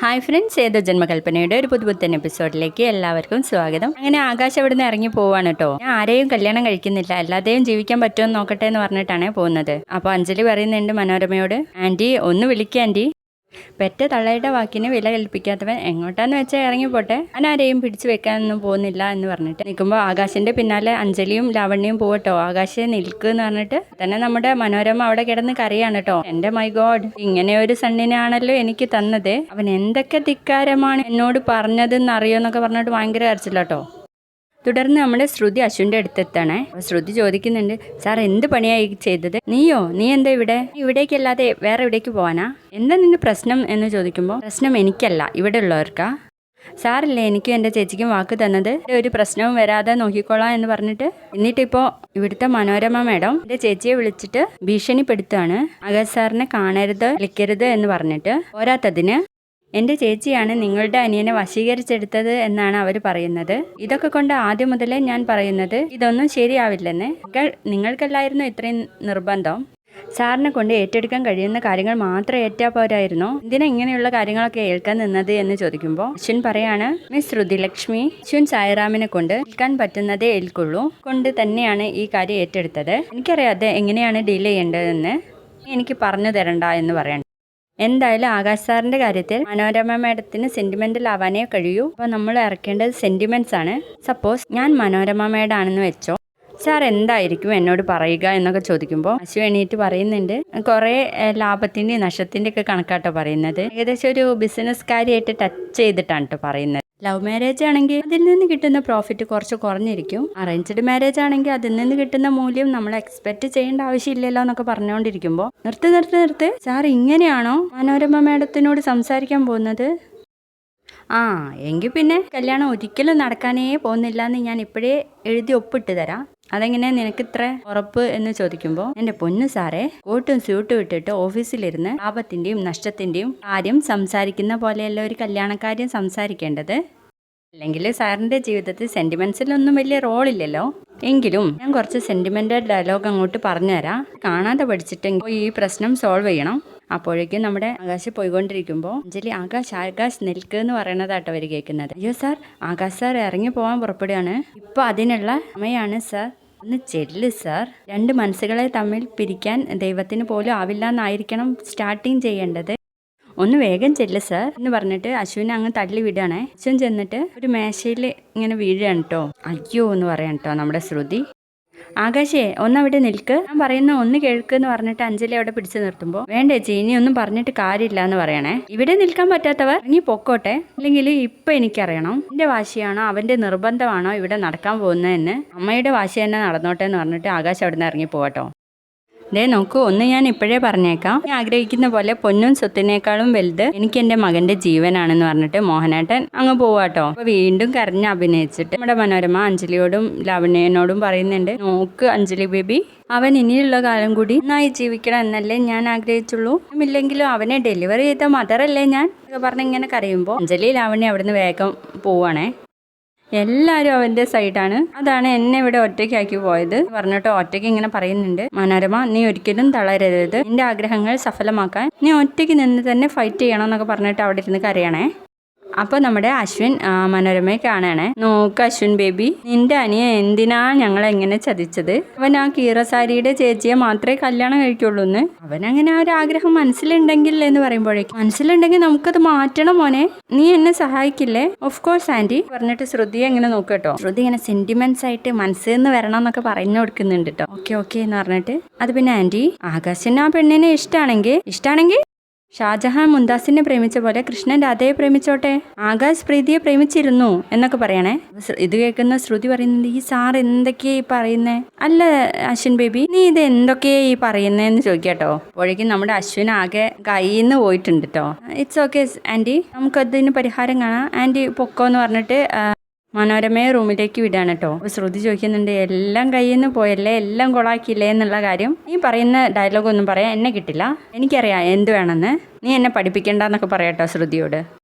Hi friends ഏതോ ജന്മകൽപ്പനയുടെ ഒരു പുതുപുത്തൻ എപ്പിസോഡിലേക്ക് എല്ലാവർക്കും സ്വാഗതം. അങ്ങനെ ആകാശം അവിടെ നിന്ന് ഇറങ്ങി പോവാണ് കേട്ടോ ഞാൻ ആരെയും കല്യാണം കഴിക്കുന്നില്ല അല്ലാതെയും ജീവിക്കാൻ പറ്റുമെന്ന് നോക്കട്ടെ എന്ന് പറഞ്ഞിട്ടാണ് പോകുന്നത്. അപ്പോൾ അഞ്ജലി പറയുന്നുണ്ട് മനോരമയോട് ആന്റി ഒന്ന് വിളിക്കുക ആന്റി പെറ്റ തള്ളയുടെ വാക്കിന് വില കൽപ്പിക്കാത്തവൻ എങ്ങോട്ടാന്ന് വെച്ചാൽ ഇറങ്ങിപ്പോട്ടെ? ഞാൻ ആരെയും പിടിച്ചു വെക്കാനൊന്നും പോകുന്നില്ല എന്ന് പറഞ്ഞിട്ട് നിൽക്കുമ്പോൾ ആകാശിന്റെ പിന്നാലെ അഞ്ജലിയും ലാവണ്യയും പോവട്ടോ. ആകാശെ നിൽക്ക് എന്ന് പറഞ്ഞിട്ട് തന്നെ നമ്മുടെ മനോരമ അവിടെ കിടന്ന് കറിയാണ് കേട്ടോ എന്റെ മൈ ഗോഡ് ഇങ്ങനെ ഒരു സണ്ണിനാണല്ലോ എനിക്ക് തന്നത്. അവൻ എന്തൊക്കെ ധിക്കാരമാണ് എന്നോട് പറഞ്ഞതെന്ന് അറിയോന്നൊക്കെ പറഞ്ഞിട്ട് ഭയങ്കര കരച്ചില്ലാട്ടോ തുടർന്ന് നമ്മുടെ ശ്രുതി അശ്വിന്റെ അടുത്തെത്തണേ. ശ്രുതി ചോദിക്കുന്നുണ്ട് സാർ എന്ത് പണിയായി ചെയ്തത്? നീയോ? നീ എന്താ ഇവിടെ? ഇവിടേക്കല്ലാതെ വേറെ എവിടേക്ക് പോവാനാ? എന്താ നിന്റെ പ്രശ്നം? എന്ന് ചോദിക്കുമ്പോൾ പ്രശ്നം എനിക്കല്ല ഇവിടെ ഉള്ളവർക്കാ. സാറില്ലേ എനിക്കും എന്റെ ചേച്ചിക്കും വാക്ക് തന്നത്? ഒരു പ്രശ്നവും വരാതെ നോക്കിക്കോളാം എന്ന് പറഞ്ഞിട്ട്? എന്നിട്ടിപ്പോൾ ഇവിടുത്തെ മനോരമ മേഡം എന്റെ ചേച്ചിയെ വിളിച്ചിട്ട് ഭീഷണിപ്പെടുത്തുകയാണ് അഗസ് സാറിനെ കാണരുത് വിളിക്കരുത് എന്ന് പറഞ്ഞിട്ട് പോരാത്തതിന് എന്റെ ചേച്ചിയാണ് നിങ്ങളുടെ അനിയനെ വശീകരിച്ചെടുത്തത് എന്നാണ് അവർ പറയുന്നത്. ഇതൊക്കെ കൊണ്ട് ആദ്യം മുതലേ ഞാൻ പറയുന്നത് ഇതൊന്നും ശരിയാവില്ലെന്ന്. നിങ്ങൾ- നിങ്ങൾക്കല്ലായിരുന്നു ഇത്രയും നിർബന്ധം. സാറിനെ കൊണ്ട് ഏറ്റെടുക്കാൻ കഴിയുന്ന കാര്യങ്ങൾ മാത്രം ഏറ്റാ പോരായിരുന്നു? എന്തിനാ ഇങ്ങനെയുള്ള കാര്യങ്ങളൊക്കെ ഏൽക്കാൻ നിന്നത്? എന്ന് ചോദിക്കുമ്പോൾ അശ്വിൻ പറയാണ് മിസ് ശ്രുതിലക്ഷ്മി അശ്വിൻ സായിറാമിനെ കൊണ്ട് ഏൽക്കാൻ പറ്റുന്നതേ ഏൽക്കുള്ളൂ. കൊണ്ട് തന്നെയാണ് ഈ കാര്യം ഏറ്റെടുത്തത്. എനിക്കറിയാതെ എങ്ങനെയാണ് ഡീൽ ചെയ്യേണ്ടതെന്ന് എനിക്ക് പറഞ്ഞു തരണ്ട എന്ന് പറയണം. എന്തായാലും ആകാശ് സാറിന്റെ കാര്യത്തിൽ മനോരമ മേഡത്തിന് സെന്റിമെന്റൽ ആവാനേ കഴിയൂ. അപ്പോൾ നമ്മൾ ഇറക്കേണ്ടത് സെന്റിമെന്റ്സ് ആണ്. സപ്പോസ് ഞാൻ മനോരമ മാഡാണെന്ന് വെച്ചോ സാർ എന്തായിരിക്കും എന്നോട് പറയുക എന്നൊക്കെ ചോദിക്കുമ്പോൾ അശു എണീറ്റ് പറയുന്നുണ്ട്. കുറേ ഏഹ്, ലാഭത്തിന്റെയും നഷ്ടത്തിന്റെ ഒക്കെ കണക്കാട്ടോ പറയുന്നത്. ഏകദേശം ഒരു ബിസിനസ്സുകാരിയായിട്ട് ടച്ച് ചെയ്തിട്ടാണ് കേട്ടോ പറയുന്നത്. ലവ് മാരേജ് ആണെങ്കിൽ അതിൽ നിന്ന് കിട്ടുന്ന പ്രോഫിറ്റ് കുറച്ച് കുറഞ്ഞിരിക്കും. അറേഞ്ച്ഡ് മാരേജ് ആണെങ്കിൽ അതിൽ നിന്ന് കിട്ടുന്ന മൂല്യം നമ്മൾ എക്സ്പെക്ട് ചെയ്യേണ്ട ആവശ്യമില്ലല്ലോ എന്നൊക്കെ പറഞ്ഞുകൊണ്ടിരിക്കുമ്പോൾ നിർത്തി നിർത്തി നിർത്തി സാർ ഇങ്ങനെയാണോ മനോരമ മാഡത്തിനോട് സംസാരിക്കാൻ പോകുന്നത്? ആ എങ്കിൽ പിന്നെ കല്യാണം ഒരിക്കലും നടക്കാനേ പോകുന്നില്ല എന്ന് ഞാൻ ഇപ്പോഴേ എഴുതി ഒപ്പിട്ട് തരാം. അതെങ്ങനെ നിനക്ക് ഇത്ര ഉറപ്പ് എന്ന് ചോദിക്കുമ്പോൾ എന്റെ പൊന്നു സാറേ കോട്ടും സ്യൂട്ടും ഇട്ടിട്ട് ഓഫീസിലിരുന്ന് ലാഭത്തിന്റെയും നഷ്ടത്തിന്റെയും കാര്യം സംസാരിക്കുന്ന പോലെയല്ല ഒരു കല്യാണക്കാര്യം സംസാരിക്കേണ്ടത്? അല്ലെങ്കിൽ സാറിന്റെ ജീവിതത്തിൽ സെന്റിമെൻസിലൊന്നും വലിയ റോളില്ലല്ലോ എങ്കിലും ഞാൻ കുറച്ച് സെന്റിമെന്റൽ ഡയലോഗ് അങ്ങോട്ട് പറഞ്ഞുതരാം. കാണാതെ പഠിച്ചിട്ടെങ്കിൽ ഈ പ്രശ്നം സോൾവ് ചെയ്യണം. അപ്പോഴേക്കും നമ്മുടെ ആകാശ് പോയിക്കൊണ്ടിരിക്കുമ്പോൾ അഞ്ജലി ആകാശ് ആകാശ് നിൽക്ക് എന്ന് പറയണതാട്ടോ അവർ കേൾക്കുന്നത്. അയ്യോ സാർ ആകാശ് സാർ ഇറങ്ങി പോകാൻ പുറപ്പെടുകയാണ്. ഇപ്പൊ അതിനുള്ള സമയമാണ് സാർ. ഒന്ന് ചെല്ല് സർ രണ്ട് മനസ്സുകളെ തമ്മിൽ പിരിക്കാൻ ദൈവത്തിന് പോലും ആവില്ല എന്നായിരിക്കണം സ്റ്റാർട്ടിങ് ചെയ്യേണ്ടത്. ഒന്ന് വേഗം ചെല്ല് സർ എന്ന് പറഞ്ഞിട്ട് അശ്വിനെ അങ്ങ് തള്ളി വിടുകയാണേ. അശ്വൻ ചെന്നിട്ട് ഒരു മേശയിൽ ഇങ്ങനെ വീഴുകയാണ് കേട്ടോ അയ്യോ എന്ന് പറയാൻ കേട്ടോ നമ്മുടെ ശ്രുതി. ആകാശേ ഒന്നവിടെ നിൽക്ക്. ഞാൻ പറയുന്ന ഒന്ന് കേൾക്ക് എന്ന് പറഞ്ഞിട്ട് അഞ്ജലി അവിടെ പിടിച്ചു നിർത്തുമ്പോൾ വേണ്ടേ ചേച്ചി ഇനി ഒന്നും പറഞ്ഞിട്ട് കാര്യമില്ല എന്ന് പറയണേ. ഇവിടെ നിൽക്കാൻ പറ്റാത്തവർ ഇനി പൊക്കോട്ടെ. അല്ലെങ്കിൽ ഇപ്പൊ എനിക്കറിയണം. എന്റെ വാശിയാണോ അവന്റെ നിർബന്ധമാണോ ഇവിടെ നടക്കാൻ പോകുന്നതെന്ന്? അമ്മയുടെ വാശി തന്നെ നടന്നോട്ടെ എന്ന് പറഞ്ഞിട്ട് ആകാശ് അവിടെ നിന്ന് ഇറങ്ങി പോകട്ടോ ദേ നോക്കൂ ഒന്ന് ഞാൻ ഇപ്പോഴേ പറഞ്ഞേക്കാം. ഞാൻ ആഗ്രഹിക്കുന്ന പോലെ പൊന്നും സ്വത്തിനേക്കാളും വലുത് എനിക്ക് എന്റെ മകന്റെ ജീവനാണെന്ന് പറഞ്ഞിട്ട് മോഹനാട്ടൻ അങ്ങ് പോവാട്ടോ അപ്പോൾ വീണ്ടും കരഞ്ഞ് അഭിനയിച്ചിട്ട് നമ്മുടെ മനോരമ അഞ്ജലിയോടും ലാവണ്യനോടും പറയുന്നുണ്ട് നോക്ക് അഞ്ജലി ബേബി അവൻ ഇനിയുള്ള കാലം കൂടി നന്നായി ജീവിക്കണം എന്നല്ലേ ഞാൻ ആഗ്രഹിച്ചുള്ളൂ. ഇല്ലെങ്കിലും അവനെ ഡെലിവറി ചെയ്ത മദറല്ലേ ഞാൻ? പറഞ്ഞ് ഇങ്ങനെ കരയുമ്പോൾ അഞ്ജലി ലാവണ്യ അവിടുന്ന് വേഗം പോവാണേ. എല്ലാവരും അവന്റെ സൈഡാണ്. അതാണ് എന്നെ ഇവിടെ ഒറ്റയ്ക്കാക്കി പോയത്. പറഞ്ഞിട്ട് ഒറ്റയ്ക്ക് ഇങ്ങനെ പറയുന്നുണ്ട്. മനോരമ നീ ഒരിക്കലും തളരരുത്. നിന്റെ ആഗ്രഹങ്ങൾ സഫലമാക്കാൻ നീ ഒറ്റയ്ക്ക് നിന്ന് തന്നെ ഫൈറ്റ് ചെയ്യണം എന്നൊക്കെ പറഞ്ഞിട്ട് അവിടെ ഇരുന്ന് കരയണേ. അപ്പോൾ നമ്മുടെ അശ്വിൻ മനോരമയെ കാണാണേ. നോക്ക് അശ്വിൻ ബേബി നിന്റെ അനിയ എന്തിനാ ഞങ്ങൾ എങ്ങനെ ചതിച്ചത്? അവൻ ആ കീറസാരിയുടെ ചേച്ചിയെ മാത്രമേ കല്യാണം കഴിക്കുള്ളൂ എന്ന്. അവൻ അങ്ങനെ ആ ഒരു ആഗ്രഹം മനസ്സിലുണ്ടെങ്കിൽ എന്ന് പറയുമ്പോഴേക്കും മനസ്സിലുണ്ടെങ്കിൽ നമുക്കത് മാറ്റണം മോനെ. നീ എന്നെ സഹായിക്കില്ലേ? Of course aunty. പറഞ്ഞിട്ട് ശ്രുതി എങ്ങനെ നോക്കട്ടോ കേട്ടോ. ശ്രുതി ഇങ്ങനെ സെന്റിമെന്റ്സ് ആയിട്ട് മനസ്സിൽ നിന്ന് വരണം എന്നൊക്കെ പറഞ്ഞു കൊടുക്കുന്നുണ്ട് കേട്ടോ. ഓക്കെ ഓക്കെ എന്ന് പറഞ്ഞിട്ട്. അത് പിന്നെ ആന്റി ആകാശിന് ആ പെണ്ണിനെ ഇഷ്ടമാണെങ്കിൽ ഇഷ്ടമാണെങ്കിൽ ഷാജഹാൻ മുന്താസിനെ പ്രേമിച്ച പോലെ കൃഷ്ണൻ രാധയെ പ്രേമിച്ചോട്ടെ? ആകാശ് പ്രീതിയെ പ്രേമിച്ചിരുന്നു എന്നൊക്കെ പറയണേ. ഇത് കേൾക്കുന്ന ശ്രുതി പറയുന്നുണ്ട് ഈ സാർ എന്തൊക്കെയാ ഈ പറയുന്നേ? അല്ല അശ്വിൻ ബേബി നീ ഇത് എന്തൊക്കെയാ ഈ പറയുന്നേന്ന് ചോദിക്കാട്ടോ. അപ്പോഴേക്കും നമ്മുടെ അശ്വിൻ ആകെ കയ്യിന്ന് പോയിട്ടുണ്ട് കേട്ടോ ഇറ്റ്സ് ഓക്കെ ആന്റി. നമുക്കതിന് പരിഹാരം കാണാം. ആന്റി പൊക്കോ എന്ന് പറഞ്ഞിട്ട് മനോരമയെ റൂമിലേക്ക് വിടാണ് കേട്ടോ ശ്രുതി ചോദിക്കുന്നുണ്ട് എല്ലാം കയ്യിൽ നിന്ന് പോയല്ലേ? എല്ലാം കൊളാക്കിയില്ലേ? എന്നുള്ള കാര്യം. നീ പറയുന്ന ഡയലോഗ് ഒന്നും പറയാൻ എന്നെ കിട്ടില്ല. എനിക്കറിയാം എന്ത് വേണമെന്ന്. നീ എന്നെ പഠിപ്പിക്കണ്ടെന്നൊക്കെ പറയാട്ടോ ശ്രുതിയോട്.